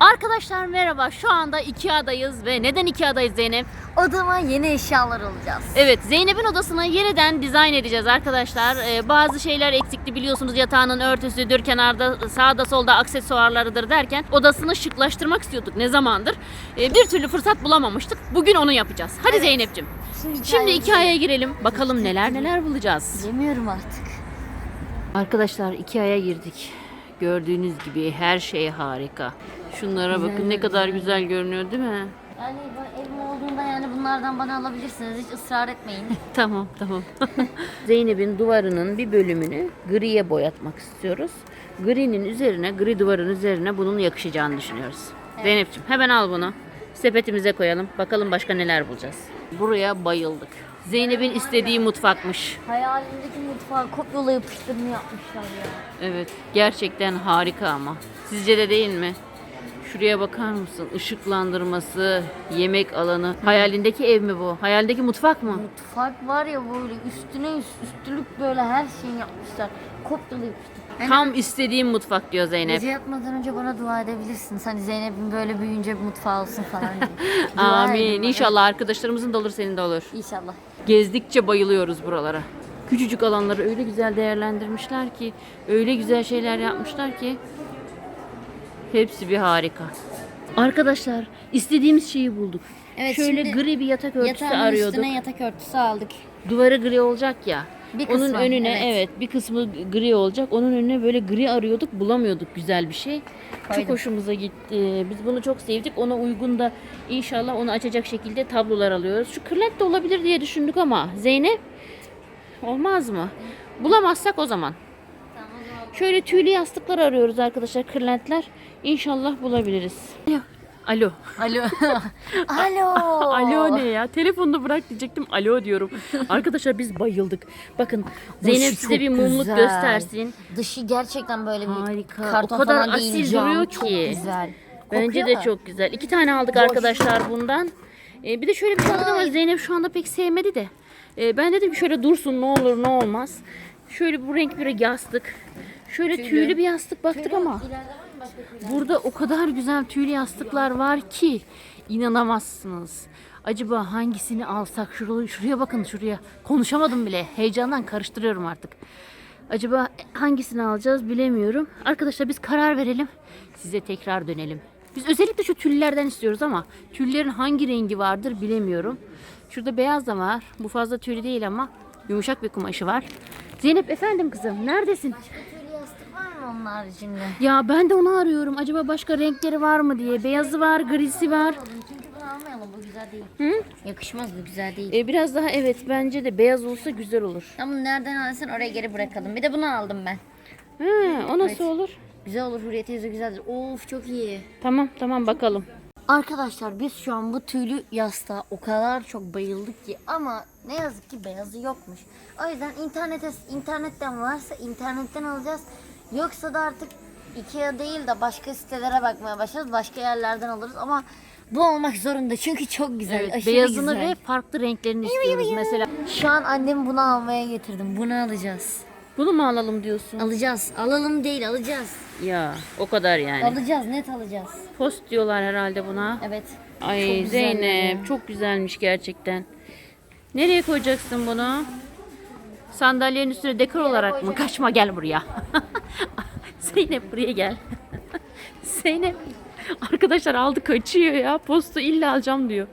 Arkadaşlar merhaba. Şu anda Ikea'dayız ve neden Ikea'dayız Zeynep? Odama yeni eşyalar alacağız. Evet Zeynep'in odasını yeniden dizayn edeceğiz arkadaşlar. Ee, bazı şeyler eksikti biliyorsunuz yatağının örtüsüdür, kenarda sağda solda aksesuarlarıdır derken odasını şıklaştırmak istiyorduk ne zamandır. Ee, bir türlü fırsat bulamamıştık. Bugün onu yapacağız. Hadi Evet. Zeynep'ciğim. Şimdi, Şimdi Ikea'ya girelim. Bakalım neler neler bulacağız. Bilemiyorum artık. Arkadaşlar Ikea'ya girdik. Gördüğünüz gibi her şey harika. Şunlara bakın ne kadar güzel görünüyor değil mi? Yani evim olduğunda yani bunlardan bana alabilirsiniz. Hiç ısrar etmeyin. Tamam tamam. Zeynep'in duvarının bir bölümünü griye boyatmak istiyoruz. Gri'nin üzerine, gri duvarın üzerine bunun yakışacağını düşünüyoruz. Zeynep'ciğim hemen al bunu. Sepetimize koyalım. Bakalım başka neler bulacağız. Buraya bayıldık. Zeynep'in istediği mutfakmış. Hayalimdeki mutfağı kopyala yapıştırma yapmışlar ya. Evet, gerçekten harika ama. Sizce de değil mi? Şuraya bakar mısın? Işıklandırması, yemek alanı. Hayalindeki ev mi bu? Hayalindeki mutfak mı? Mutfak var ya böyle üstüne üst, üstlük böyle her şeyi yapmışlar. Kopyala yapıştır. Yani Tam istediğim mutfak diyor Zeynep. Gece yatmadan önce bana dua edebilirsiniz. Hani Zeynep'in böyle büyüyünce bir mutfağı olsun falan diye. Dua edin Amin. bana. İnşallah arkadaşlarımızın da olur, senin de olur. İnşallah. Gezdikçe bayılıyoruz buralara. Küçücük alanları öyle güzel değerlendirmişler ki, öyle güzel şeyler yapmışlar ki hepsi bir harika. Arkadaşlar, istediğimiz şeyi bulduk. Evet, Şöyle şimdi gri bir yatak örtüsü Yatağın arıyorduk. üstüne yatak örtüsü aldık. Duvarı gri olacak ya. Bir onun kısmı, önüne evet. evet. bir kısmı gri olacak. Onun önüne böyle gri arıyorduk, bulamıyorduk güzel bir şey. Çok Koydum. hoşumuza gitti. Biz bunu çok sevdik. Ona uygun da inşallah onu açacak şekilde tablolar alıyoruz. Şu kırlent de olabilir diye düşündük ama Zeynep olmaz mı? Bulamazsak o zaman. Şöyle tüylü yastıklar arıyoruz arkadaşlar, kırlentler. İnşallah bulabiliriz. Alo. Alo. Alo. Alo ne ya? Telefonunu bırak diyecektim. Alo diyorum. Arkadaşlar biz bayıldık. Bakın Zeynep size çok bir mumluk güzel. göstersin. Dışı gerçekten böyle bir Harika. karton O kadar falan değil, asil cam. duruyor Çok ki. güzel. Bence de mu? çok güzel. İki tane aldık arkadaşlar bundan. Ee, bir de şöyle bir şey aldık ama Zeynep şu anda pek sevmedi de. Ee, ben dedim şöyle dursun ne olur ne olmaz. Şöyle bu renk bir yastık. Şöyle tüylü, bir yastık baktık ama. İleride var mı? Burada o kadar güzel tüylü yastıklar var ki inanamazsınız. Acaba hangisini alsak? Şuraya, şuraya bakın şuraya. Konuşamadım bile. Heyecandan karıştırıyorum artık. Acaba hangisini alacağız bilemiyorum. Arkadaşlar biz karar verelim. Size tekrar dönelim. Biz özellikle şu tüllerden istiyoruz ama tüllerin hangi rengi vardır bilemiyorum. Şurada beyaz da var. Bu fazla tüylü değil ama yumuşak bir kumaşı var. Zeynep efendim kızım neredesin? Tüylü yastık var mı onun haricinde? Ya ben de onu arıyorum. Acaba başka renkleri var mı diye. Beyazı var, grisi var. Çünkü bunu almayalım bu güzel değil. Hı? Yakışmaz bu güzel değil. E, biraz daha evet bence de beyaz olsa güzel olur. Ama nereden alırsan oraya geri bırakalım. Bir de bunu aldım ben. Ha, o nasıl olur? Güzel olur Hürriyet teyze güzeldir. Of çok iyi. Tamam tamam bakalım. Arkadaşlar biz şu an bu tüylü yastığa o kadar çok bayıldık ki ama ne yazık ki beyazı yokmuş. O yüzden internete internetten varsa internetten alacağız. Yoksa da artık Ikea değil de başka sitelere bakmaya başlarız. Başka yerlerden alırız ama bu olmak zorunda çünkü çok güzel. Evet, aşırı beyazını güzel. ve farklı renklerini istiyoruz mesela. Şu an annemi bunu almaya getirdim. Bunu alacağız. Bunu mu alalım diyorsun? Alacağız. Alalım değil alacağız. Ya o kadar yani. Alacağız net alacağız. Post diyorlar herhalde buna. Evet. Ay Çok Zeynep ya. çok güzelmiş gerçekten. Nereye koyacaksın bunu? Sandalyenin üstüne dekor olarak mı? Kaçma gel buraya. Zeynep buraya gel. Zeynep arkadaşlar aldı kaçıyor ya. Postu illa alacağım diyor.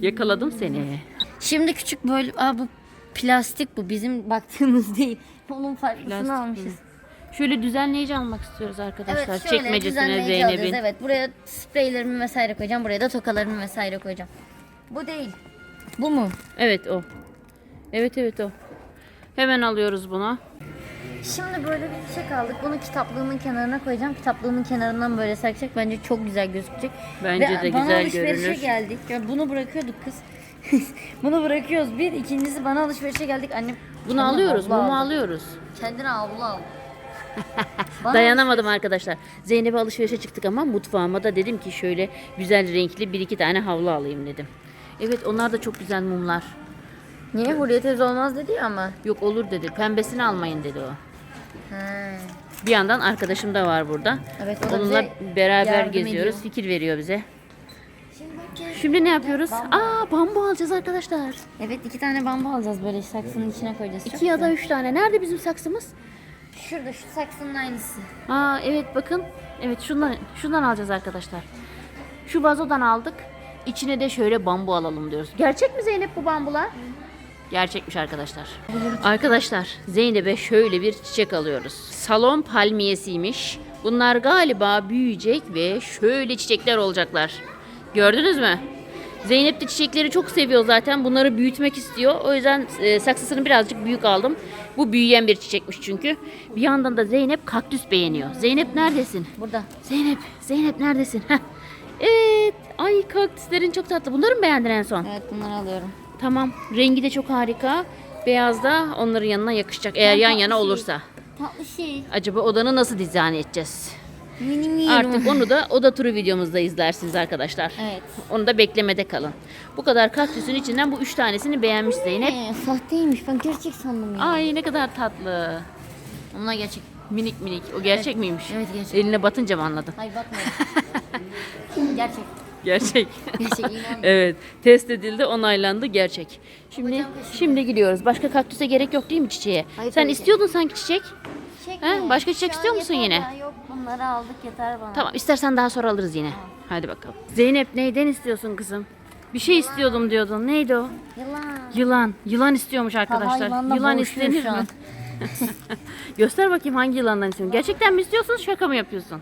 Yakaladım seni. Şimdi küçük böyle aa, bu plastik bu bizim baktığımız değil. Onun farklısını Plastik almışız. mi? Şöyle düzenleyici almak istiyoruz arkadaşlar. Evet şöyle Çekmecesine düzenleyici alacağız. Zeynep'in. Evet buraya spreylerimi vesaire koyacağım. Buraya da tokalarımı vesaire koyacağım. Bu değil. Bu mu? Evet o. Evet evet o. Hemen alıyoruz bunu. Şimdi böyle bir çiçek aldık. Bunu kitaplığımın kenarına koyacağım. Kitaplığımın kenarından böyle sarkacak. Bence çok güzel gözükecek. Bence Ve de bana güzel alışverişe görünür. geldik. Ya bunu bırakıyorduk kız. bunu bırakıyoruz. Bir. ikincisi bana alışverişe geldik. Annem Bunu alıyoruz. Mumu alıyoruz. Kendine havlu al. Dayanamadım arkadaşlar. Zeynep'e alışverişe çıktık ama mutfağıma da dedim ki şöyle güzel renkli bir iki tane havlu alayım dedim. Evet onlar da çok güzel mumlar. Niye Hürriyet olmaz dedi ya ama. Yok olur dedi. Pembesini almayın dedi o. Bir yandan arkadaşım da var burada. Evet, o da Onunla bize beraber yardım geziyoruz. ediyor. Fikir veriyor bize. Şimdi bak gel. Şimdi ne yapıyoruz? Aa bambu alacağız arkadaşlar. Evet iki tane bambu alacağız böyle saksının içine koyacağız. Çok İki ya da güzel. üç tane. Nerede bizim saksımız? Şurada şu saksının aynısı. Aa evet bakın. Evet şundan şundan alacağız arkadaşlar. Şu vazodan aldık. İçine de şöyle bambu alalım diyoruz. Gerçek mi Zeynep bu bambular? Gerçekmiş arkadaşlar. Arkadaşlar Zeynep'e şöyle bir çiçek alıyoruz. Salon palmiyesiymiş. Bunlar galiba büyüyecek ve şöyle çiçekler olacaklar. Gördünüz mü? Zeynep de çiçekleri çok seviyor zaten. Bunları büyütmek istiyor. O yüzden e, saksısını birazcık büyük aldım. Bu büyüyen bir çiçekmiş çünkü. Bir yandan da Zeynep kaktüs beğeniyor. Zeynep neredesin? Burada. Zeynep, Zeynep neredesin? Heh. Evet. Ay kaktüslerin çok tatlı. Bunları mı beğendin en son? Evet bunları alıyorum. Tamam. Rengi de çok harika. Beyaz da onların yanına yakışacak. Eğer yan tatlı yana şey. olursa. Tatlı şey. Acaba odanı nasıl dizayn edeceğiz? Mini. Artık onu da oda turu videomuzda izlersiniz arkadaşlar. Evet. Onu da beklemede kalın. Bu kadar kaktüsün içinden bu üç tanesini beğenmiş Zeynep. Ee, sahteymiş ben gerçek sandım ya. Ay ne kadar tatlı. Onlar gerçek. Minik minik. O gerçek miymiş? Evet, gerçek. Eline batınca mı anladın? Hayır bakma. gerçek. Gerçek. Evet, test edildi, onaylandı, gerçek. Şimdi Hocam şimdi gidiyoruz. Başka kaktüse gerek yok değil mi çiçeğe? Hayır, Sen tabii ki. istiyordun sanki çiçek. Çiçek mi? başka çiçek Şu an istiyor musun yeter yine? Yok bunları aldık yeter bana. Tamam, istersen daha sonra alırız yine. Hadi bakalım. Zeynep neyden istiyorsun kızım? Bir şey istiyordum diyordun. Neydi o? Yılan. Yılan. Yılan istiyormuş arkadaşlar. yılanla Yılan boğuşuyor istenir şu mi? an. Göster bakayım hangi yılandan istiyorsun. Gerçekten mi istiyorsun, şaka mı yapıyorsun?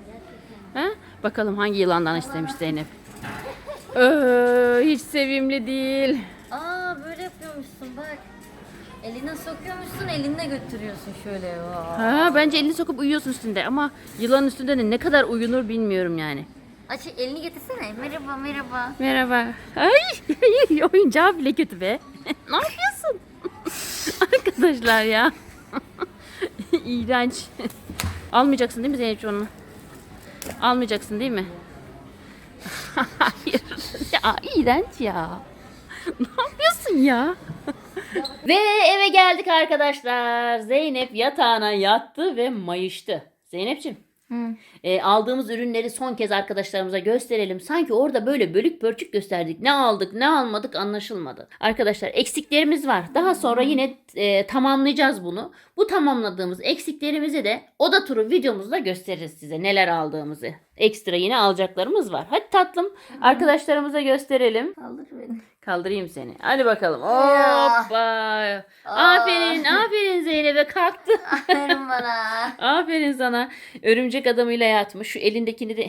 He? Bakalım hangi yılandan istemiş Zeynep. Ee, hiç sevimli değil. Aa böyle yapıyormuşsun bak. Eline sokuyormuşsun elinle götürüyorsun şöyle. Vay. Ha, bence elini sokup uyuyorsun üstünde ama yılanın üstünde de ne kadar uyunur bilmiyorum yani. Aç elini getirsene. Merhaba merhaba. Merhaba. Ay, oyuncağı bile kötü be. ne yapıyorsun? Arkadaşlar ya. İğrenç. Almayacaksın değil mi Zeynep'ciğim onu? Almayacaksın değil mi? Hayır. Ya iğrenç ya. ne yapıyorsun ya? ve eve geldik arkadaşlar. Zeynep yatağına yattı ve mayıştı. Zeynep'ciğim. E, aldığımız ürünleri son kez arkadaşlarımıza gösterelim. Sanki orada böyle bölük pörçük gösterdik. Ne aldık ne almadık anlaşılmadı. Arkadaşlar eksiklerimiz var. Daha sonra yine e, tamamlayacağız bunu. Bu tamamladığımız eksiklerimizi de oda turu videomuzda gösteririz size neler aldığımızı. Ekstra yine alacaklarımız var. Hadi tatlım arkadaşlarımıza gösterelim. Kaldır beni. Kaldırayım seni. Hadi bakalım. Hoppa. Aferin, aferin Zeynep'e kalktı. Aferin bana. Aferin sana. Örümcek adamıyla yatmış. Şu elindekini de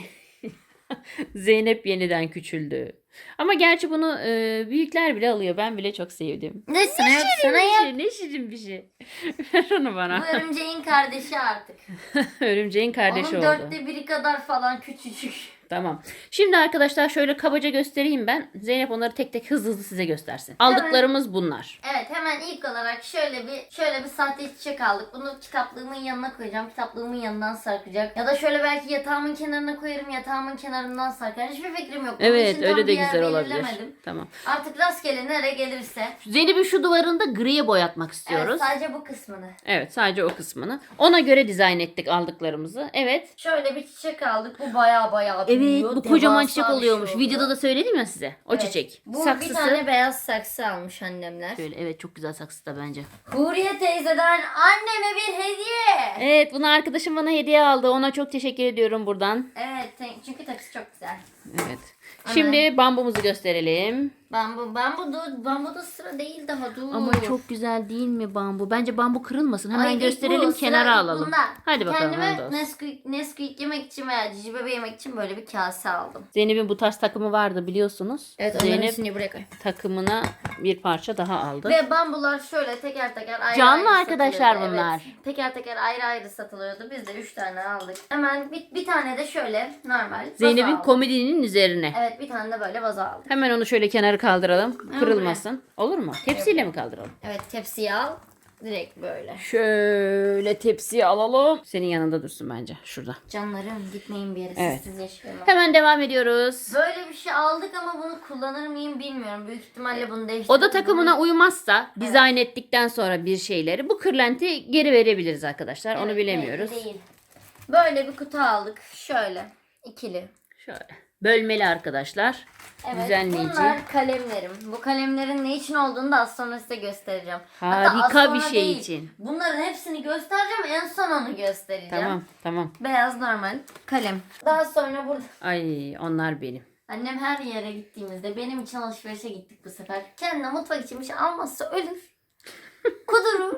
Zeynep yeniden küçüldü. Ama gerçi bunu e, büyükler bile alıyor. Ben bile çok sevdim. Ne sana yok sana Bir yap. şey, ne şirin bir şey. Ver onu bana. Bu örümceğin kardeşi artık. Örümceğin kardeşi Onun oldu. dörtte biri kadar falan küçücük. Tamam. Şimdi arkadaşlar şöyle kabaca göstereyim ben. Zeynep onları tek tek hızlı hızlı size göstersin. Aldıklarımız bunlar. Evet hemen ilk olarak şöyle bir şöyle bir sahte çiçek aldık. Bunu kitaplığımın yanına koyacağım. Kitaplığımın yanından sarkacak. Ya da şöyle belki yatağımın kenarına koyarım. Yatağımın kenarından sarkar. Hiçbir fikrim yok. Bunun Evet için tam öyle de bir güzel olabilir. Tamam. Artık rastgele nereye gelirse. Zeynep'in şu duvarını da griye boyatmak Evet istiyoruz. sadece bu kısmını. Evet sadece o kısmını. Ona göre dizayn ettik aldıklarımızı. Evet. Şöyle bir çiçek aldık. Bu baya baya Evet büyüyor. bu kocaman çiçek şey oluyormuş. oldu. Videoda da söyledim ya size. O Evet. çiçek. Bu Saksısı. bir tane beyaz saksı almış annemler. Şöyle evet çok güzel saksı da bence. Huriye teyzeden anneme bir hediye. Evet bunu arkadaşım bana hediye aldı. Ona çok teşekkür ediyorum buradan. Evet çünkü takısı çok güzel. Evet. Şimdi bambumuzu gösterelim. Bambu, bambu, dur, bambu da sıra değil daha dur. Ama çok güzel değil mi bambu? Bence bambu kırılmasın. Hemen Ay, gösterelim bu, kenara alalım. bundan. Hadi bakalım Kendime. Nesquik, Nesquik yemek için veya cici bebe yemek için böyle bir kase aldım. Zeynep'in bu tarz takımı vardı biliyorsunuz. Zeynep buraya koy. takımına bir parça daha aldı. Ve bambular şöyle teker teker ayrı Canlı ayrı arkadaşlar satılıyordu, bunlar. Evet. Teker teker ayrı ayrı satılıyordu. Biz de 3 tane aldık. Hemen bir, bir tane de şöyle normal Zeynep'in aldım. komodinin üzerine. Evet bir tane de böyle vazo aldım. Hemen onu şöyle kaldıralım. Kırılmasın. Olur mu? Tepsiyle mi kaldıralım? Evet tepsiyi al. Direkt böyle. Şöyle tepsiyi alalım. Senin yanında dursun bence. Şurada. Canlarım gitmeyin bir yere Evet. siz yaşayamam. Hemen devam ediyoruz. Böyle bir şey aldık ama bunu kullanır mıyım bilmiyorum. Büyük ihtimalle bunu değiştirdim. Oda takımına uymazsa dizayn ettikten sonra bir şeyleri bu kırlenti geri verebiliriz arkadaşlar. Onu Evet, bilemiyoruz. belli Değil. Böyle bir kutu aldık. Şöyle. ikili. Şöyle. Bölmeli arkadaşlar. Evet, Düzenleyici. bunlar kalemlerim. Bu kalemlerin ne için olduğunu da az sonra size göstereceğim. Hatta Harika bir şey değil, için. Bunların hepsini göstereceğim. En son onu göstereceğim. Tamam tamam. Beyaz normal kalem. Daha sonra burada Ay onlar benim. annem her yere gittiğimizde benim için alışverişe gittik bu sefer. Kendine mutfak için bir şey almazsa ölür. Kudurur.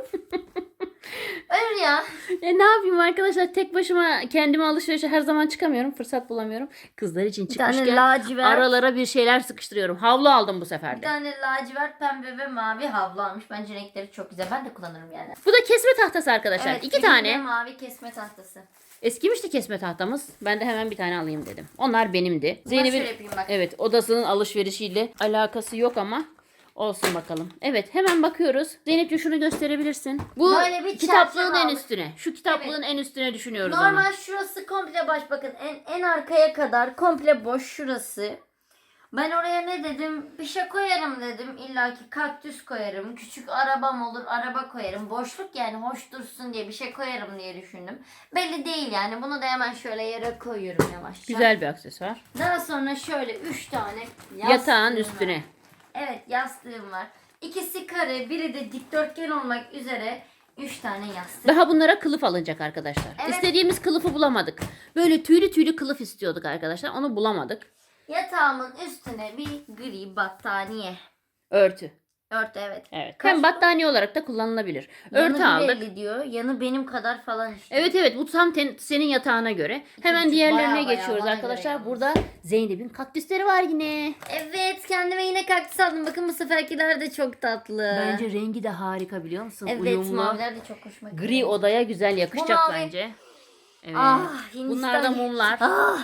Ölür ya. E ne yapayım arkadaşlar tek başıma kendime alışverişe her zaman çıkamıyorum. Fırsat bulamıyorum. Kızlar için Bir tane çıkmışken lacivert. aralara bir şeyler sıkıştırıyorum. Havlu aldım bu sefer Bir de. tane lacivert pembe ve mavi havlu almış. Bence renkleri çok güzel. Ben de kullanırım yani. Bu da kesme tahtası arkadaşlar. İki tane. mavi kesme tahtası. Eskimişti kesme tahtamız. Ben de hemen bir tane alayım dedim. Onlar benimdi. Şöyle yapayım bak. evet odasının alışverişiyle alakası yok ama olsun bakalım. Evet hemen bakıyoruz. Zeynep'ciğim şunu gösterebilirsin. Bu Böyle bir kitaplığın çerçeve en aldık. üstüne. Şu kitaplığın en üstüne düşünüyoruz Normal onu. şurası komple baş bakın en, en arkaya kadar komple boş şurası. Ben oraya ne dedim? Bir şey koyarım dedim. İlla ki kaktüs koyarım. Küçük arabam olur araba koyarım. Boşluk yani hoş dursun diye bir şey koyarım diye düşündüm. Belli değil yani. Bunu da hemen şöyle yere koyuyorum yavaşça. Güzel bir aksesuar. Daha sonra şöyle 3 tane Yatağın yastığım üstüne. Evet yastığım var. İkisi kare, biri de dikdörtgen olmak üzere 3 tane yastık. Daha bunlara kılıf alınacak arkadaşlar. Evet. İstediğimiz kılıfı bulamadık. Böyle tüylü tüylü kılıf istiyorduk arkadaşlar. Onu bulamadık. Yatağımın üstüne bir gri battaniye. Örtü. Örtü evet. Evet. Kaç Hem battaniye olarak da kullanılabilir. Yanı Örtü aldık. 1.50 diyor. Yanı benim kadar falan işte. Evet evet bu tam ten- senin yatağına göre. Hemen buçuk, diğerlerine bayağı bayağı geçiyoruz bana arkadaşlar. Burada Zeynep'in kaktüsleri var yine. Evet kendime yine kaktüs aldım. Bakın bu seferkiler de çok tatlı. Bence rengi de harika biliyor musun? Evet Uyumlu. maviler de çok hoşuma gidiyor. Gri odaya güzel yakışacak mavi- bence. Evet. Ah, Hindistan Bunlar da mumlar. Ah,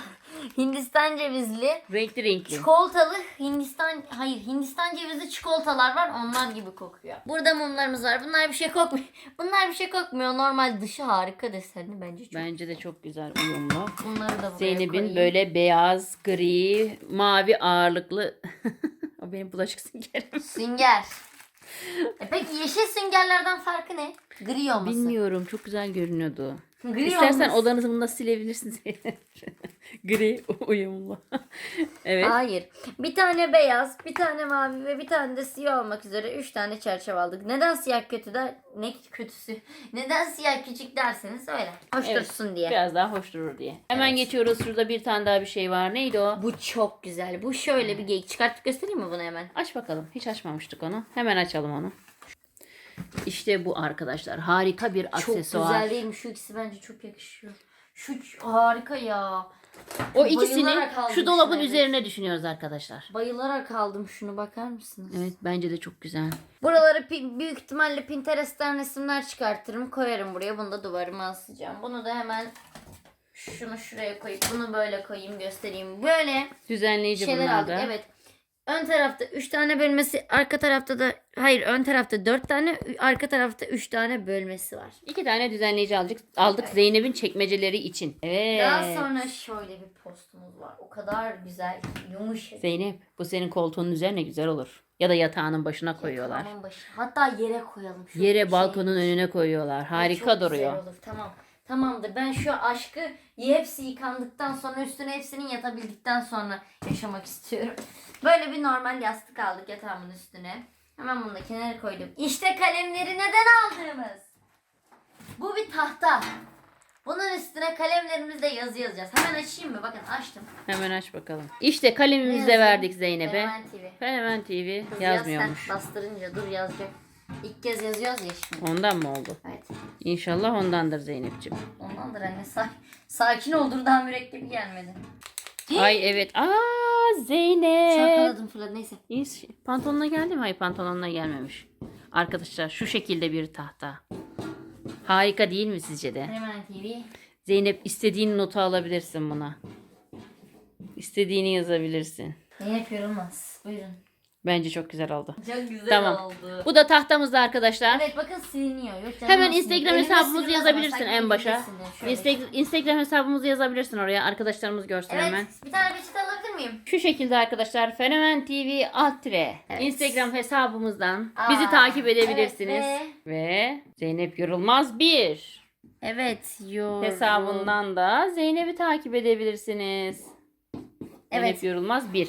Hindistan cevizli. Renkli renkli. Çikolatalı Hindistan hayır Hindistan cevizli çikolatalar var onlar gibi kokuyor. Burada mumlarımız var. Bunlar bir şey kokmuyor. Bunlar bir şey kokmuyor. Normal dışı harika desenli bence çok. Bence de çok güzel uyumlu. Bunları da buraya Zeynep'in koyayım. böyle beyaz, gri, mavi ağırlıklı. o benim bulaşık süngerim. Sünger. E peki yeşil süngerlerden farkı ne? Gri olması. Bilmiyorum çok güzel görünüyordu. Gri İstersen olması. odanızı bununla silebilirsin Zeynep. Gri uyumlu. evet. Hayır. Bir tane beyaz, bir tane mavi ve bir tane de siyah olmak üzere 3 tane çerçeve aldık. Neden siyah kötü der? Ne kötüsü? Neden siyah küçük derseniz öyle. Hoş Evet, dursun diye. Biraz daha hoş durur diye. Hemen geçiyoruz. Şurada bir tane daha bir şey var. Neydi o? Bu çok güzel. Bu şöyle bir geyik. Çıkartıp göstereyim mi bunu hemen? Aç bakalım. Hiç açmamıştık onu. Hemen açalım onu. İşte bu arkadaşlar. Harika bir Çok aksesuar. güzel değil mi? Şu ikisi bence çok yakışıyor. Şu harika ya. O ikisini şu dolabın evet. üzerine düşünüyoruz arkadaşlar. Bayılarak aldım şunu bakar mısınız? Evet bence de çok güzel. Buraları büyük ihtimalle Pinterest'ten resimler çıkartırım. Koyarım buraya. Bunu da duvarıma asacağım. Bunu da hemen şunu şuraya koyup bunu böyle koyayım göstereyim. Böyle Düzenleyici bunlar aldık. da. Evet. Ön tarafta 3 tane bölmesi, arka tarafta da hayır ön tarafta 4 tane, arka tarafta 3 tane bölmesi var. İki tane düzenleyici aldık. Aldık Zeynep'in çekmeceleri için. Evet. Daha sonra şöyle bir postumuz var. O kadar güzel, yumuşak. Zeynep bu senin koltuğunun üzerine güzel olur. Ya da yatağının başına koyuyorlar. Tamam başı. Hatta yere koyalım. Yere şey- balkonun önüne koyuyorlar. Harika Çok duruyor. Güzel olur. Tamam. Tamamdır. Ben şu aşkı hepsi yıkandıktan sonra üstüne hepsinin yatabildikten sonra yaşamak istiyorum. Böyle bir normal yastık aldık yatağımın üstüne. Hemen bunu da kenara koydum. İşte kalemleri neden aldığımız. Bu bir tahta. Bunun üstüne kalemlerimizle yazı yazacağız. Hemen açayım mı? Bakın açtım. Hemen aç bakalım. İşte kalemimizi de verdik Zeynep'e. Fenomen TV. Fenomen TV Kız yazmıyormuş. yaz sen bastırınca dur yazacak. İlk kez yazıyoruz ya şimdi. Ondan mı oldu? Evet. İnşallah ondandır Zeynep'ciğim. Ondandır anne. Sa- sakin ol dur daha mürekkebi gelmedi. Ay evet. Aa Zeynep. Şarkaladım fırladı neyse. İyi, Pantolonuna geldi mi? Hayır pantolonuna gelmemiş. Arkadaşlar şu şekilde bir tahta. Harika değil mi sizce de? Hemen TV. Zeynep istediğin notu alabilirsin buna. İstediğini yazabilirsin. Ne yapıyoruz? Buyurun. Bence çok güzel oldu. Çok güzel Tamam. oldu. Bu da tahtamızda arkadaşlar. Evet bakın siliniyor. Yok, canım Hemen Instagram hesabımızı ama yazabilirsin sanki en başa. Şöyle. Insta- Instagram hesabımızı yazabilirsin oraya. Arkadaşlarımız görsün Evet hemen. bir tane peçete alabilir miyim? Şu şekilde arkadaşlar Fenomen TV alt tire Evet. Instagram hesabımızdan Aa, bizi takip edebilirsiniz. evet ve... Zeynep Yorulmaz 1. Evet. Yorum. Hesabından da Zeynep'i takip edebilirsiniz. Zeynep Evet. Yorulmaz 1.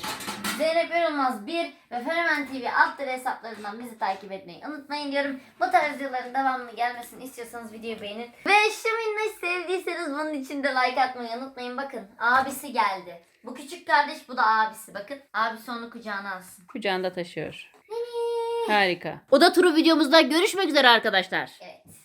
Zeynep Yorulmaz 1 ve Fenomen TV altları hesaplarından bizi takip etmeyi unutmayın diyorum. Bu tarz videoların devamlı gelmesini istiyorsanız videoyu beğenin. Ve şu minnoş sevdiyseniz bunun için de like atmayı unutmayın. Bakın abisi geldi. Bu küçük kardeş bu da abisi. Bakın abisi onu kucağına alsın. Kucağında taşıyor. Harika. O da turu videomuzda görüşmek üzere arkadaşlar. Evet.